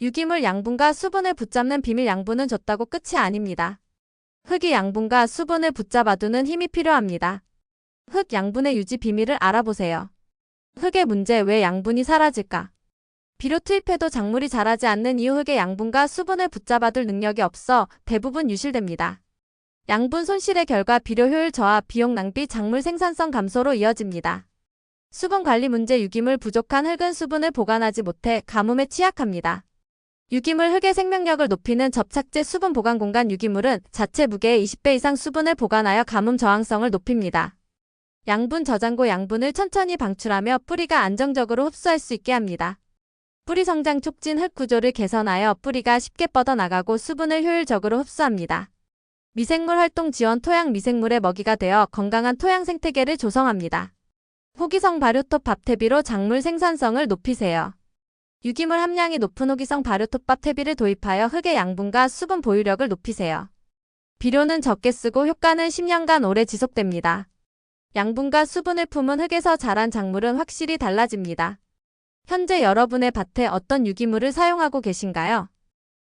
유기물 양분과 수분을 붙잡는 비밀 양분은 줬다고 끝이 아닙니다. 흙이 양분과 수분을 붙잡아두는 힘이 필요합니다. 흙 양분의 유지 비밀을 알아보세요. 흙의 문제 왜 양분이 사라질까? 비료 투입해도 작물이 자라지 않는 이유 흙의 양분과 수분을 붙잡아둘 능력이 없어 대부분 유실됩니다. 양분 손실의 결과 비료 효율 저하, 비용 낭비, 작물 생산성 감소로 이어집니다. 수분 관리 문제 유기물 부족한 흙은 수분을 보관하지 못해 가뭄에 취약합니다. 유기물 흙의 생명력을 높이는 접착제 수분 보관 공간 유기물은 자체 무게의 20배 이상 수분을 보관하여 가뭄 저항성을 높입니다. 양분 저장고 양분을 천천히 방출하며 뿌리가 안정적으로 흡수할 수 있게 합니다. 뿌리 성장 촉진 흙 구조를 개선하여 뿌리가 쉽게 뻗어나가고 수분을 효율적으로 흡수합니다. 미생물 활동 지원 토양 미생물의 먹이가 되어 건강한 토양 생태계를 조성합니다. 호기성 발효톱 밥태비로 작물 생산성을 높이세요. 유기물 함량이 높은 호기성 발효톱밥 퇴비를 도입하여 흙의 양분과 수분 보유력을 높이세요. 비료는 적게 쓰고 효과는 10년간 오래 지속됩니다. 양분과 수분을 품은 흙에서 자란 작물은 확실히 달라집니다. 현재 여러분의 밭에 어떤 유기물을 사용하고 계신가요?